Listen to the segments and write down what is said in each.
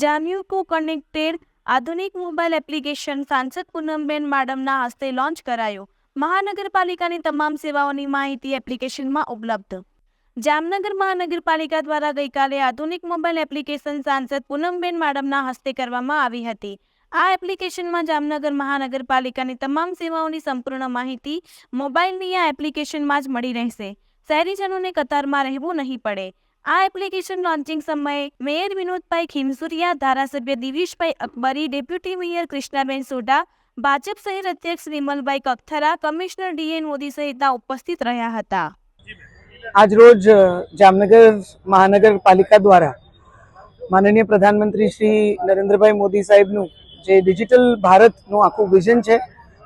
જામ્યુકો connected આધુનિક mobile application સાંસદ પૂનમબેન માડમના હસ્તે લોન્ચ કરાયો. મહાનગરપાલિકાની તમામ સેવાઓની માહિતી એપ્લિકેશનમાં ઉપલબ્ધ. જામનગર મહાનગરપાલિકા દ્વારા ગઈકાલે આધુનિક મોબાઈલ એપ્લિકેશન સાંસદ પૂનમબેન માડમના હસ્તે કરવામાં આવી હતી. આ એપ્લિકેશનમાં જામનગર મહાનગરપાલિકાની તમામ સેવાઓની સંપૂર્ણ માહિતી મોબાઈલની આ એપ્લિકેશનમાં જ મળી રહેશે. શહેરીજનોને કતારમાં રહેવું નહીં પડે. આ એપ્લિકેશન લોન્ચિંગ સમયે મેયર વિનોદભાઈ ખીમસુરિયા, ધારાસભ્ય દિવીશભાઈ અકબરી, ડેપ્યુટી મેયર કૃષ્ણાબેન સોઢા, ભાજપ શહેર અધ્યક્ષ Vimalbhai Kakathara commissioner D N Modi સહિતના ઉપસ્થિત રહ્યા હતા. આજરોજ જામનગર મહાનગરપાલિકા દ્વારા માનનીય પ્રધાનમંત્રી શ્રી નરેન્દ્રભાઈ મોદી સાહેબનું જે ડિજિટલ ભારતનું આખું વિઝન છે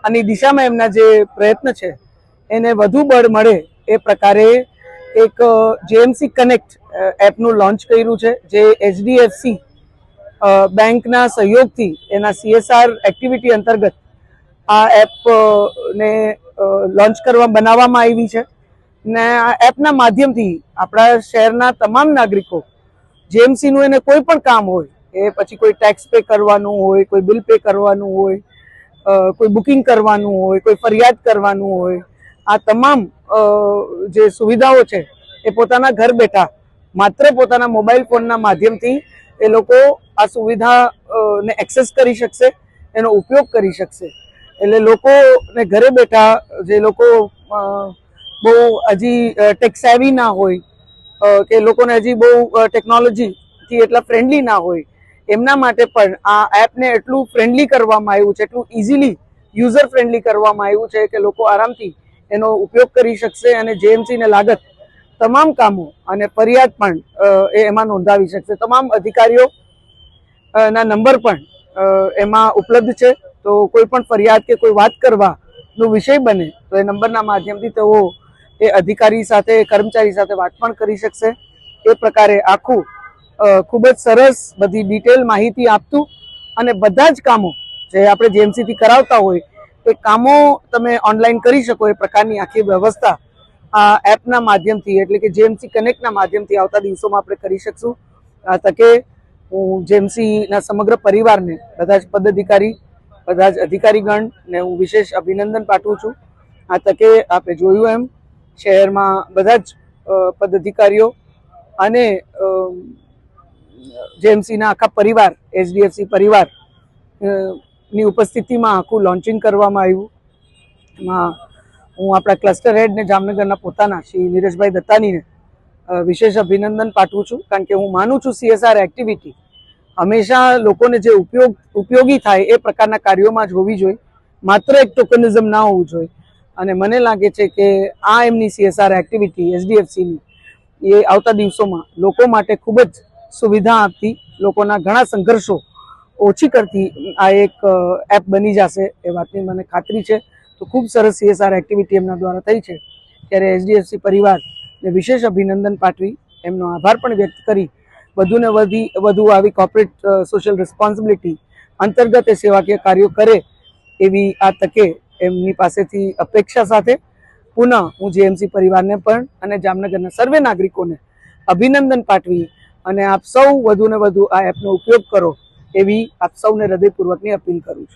અને દિશામાં એમના જે પ્રયત્ન છે, એને વધુ બળ મળે એ પ્રકારે એક જેએમસી કનેક્ટ એપનું લોન્ચ કર્યું છે, જે એચડીએફસી બેંકના સહયોગથી એના સીએસઆર એક્ટિવિટી અંતર્ગત આ એપ ને લોન્ચ કરવા, બનાવવામાં આવી છે. ને આ એપના માધ્યમથી આપણા શહેરના તમામ નાગરિકો જેએમસીનું એને કોઈ પણ કામ હોય, એ પછી કોઈ ટેક્સ પે કરવાનું હોય, કોઈ બિલ પે કરવાનું હોય કોઈ બુકિંગ કરવાનું હોય, કોઈ ફરિયાદ કરવાનું હોય આ તમામ જે સુવિધાઓ છે, એ પોતાના ઘર બેઠા, માત્ર પોતાના મોબાઈલ ફોનના માધ્યમથી એ લોકો આ સુવિધા ને એક્સેસ કરી શકશે, એનો ઉપયોગ કરી શકશે. એટલે લોકોને ઘરે બેઠા જે લોકો બહુ હજી ટેક્સેવી ના હોય કે લોકોને હજી બહુ ટેકનોલોજીથી એટલા ફ્રેન્ડલી ના હોય, એમના માટે પણ આ એપને એટલું ફ્રેન્ડલી કરવામાં આવ્યું છે, એટલું ઇઝીલી યુઝર ફ્રેન્ડલી કરવામાં આવ્યું છે કે લોકો આરામથી એનો ઉપયોગ કરી શકશે અને જેએમસીને લાગત તમામ કામો અને ફરિયાદ પણ એમાં નોંધાવી શકશે. તમામ અધિકારીઓ ના નંબર પણ એમાં ઉપલબ્ધ છે. તો કોઈ પણ ફરિયાદ કે કોઈ વાત કરવાનો વિષય બને, તો એ નંબરના માધ્યમથી તેઓ એ અધિકારી સાથે, કર્મચારી સાથે વાત પણ કરી શકશે. એ પ્રકારે આખું ખૂબ જ સરસ બધી ડિટેલ માહિતી આપતું અને બધા જ કામો જે આપણે જેએમસીથી કરાવતા હોય એ કામો તમે ઓનલાઈન કરી શકો એ પ્રકારની આખી વ્યવસ્થા આ એપના માધ્યમથી, એટલે કે જેએમસી કનેક્ટના માધ્યમથી આવતા દિવસોમાં આપણે કરી શકશું. આ તકે હું જેએમસીના સમગ્ર પરિવારને, બધા જ પદાધિકારી, બધા જ અધિકારીગણ ને હું વિશેષ અભિનંદન પાઠવું છું. આ તકે આપણે જોયું એમ, શહેરમાં બધા જ પદાધિકારીઓ અને જેએમસીના આખા પરિવાર એચડીએફસી પરિવાર ની ઉપસ્થિતિમાં આખું લોન્ચિંગ કરવામાં આવ્યું. એમાં હું આપણા ક્લસ્ટર હેડને જામનગરના પોતાના, શ્રી નીરજભાઈ દત્તાનીને વિશેષ અભિનંદન પાઠવું છું, કારણ કે હું માનું છું સીએસઆર એક્ટિવિટી હંમેશા લોકોને જે ઉપયોગ, ઉપયોગી થાય એ પ્રકારના કાર્યોમાં જ હોવી જોઈએ. માત્ર એક ટોકનિઝમ ના હોવું જોઈએ. અને મને લાગે છે કે આ એમની સીએસઆર એક્ટિવિટી એચડીએફસીની એ આવતા દિવસોમાં લોકો માટે ખૂબ જ સુવિધા આપતી લોકોના ઘણા સંઘર્ષો ઓછી કરતી આ એક એપ બની જશે એ વાતની મને ખાતરી છે. તો ખૂબ સરસ સીએસઆર એક્ટિવિટી એમના દ્વારા થઈ છે. ત્યારે એચડીએફસી પરિવારને વિશેષ અભિનંદન પાઠવી. એમનો આભાર પણ વ્યક્ત કરી. વધુને વધી, વધુ આવી કોર્પોરેટ સોશિયલ રિસ્પોન્સિબિલિટી અંતર્ગત એ સેવાકીય કાર્યો કરે એવી આ તકે એમની પાસેથી અપેક્ષા સાથે પુનઃ હું જેએમસી પરિવારને પણ અને જામનગરના સર્વે નાગરિકોને અભિનંદન પાઠવી અને આપ સૌ વધુને વધુ આ એપનો ઉપયોગ કરો. એવી આપ સૌને હૃદયપૂર્વકની અપીલ કરું છું.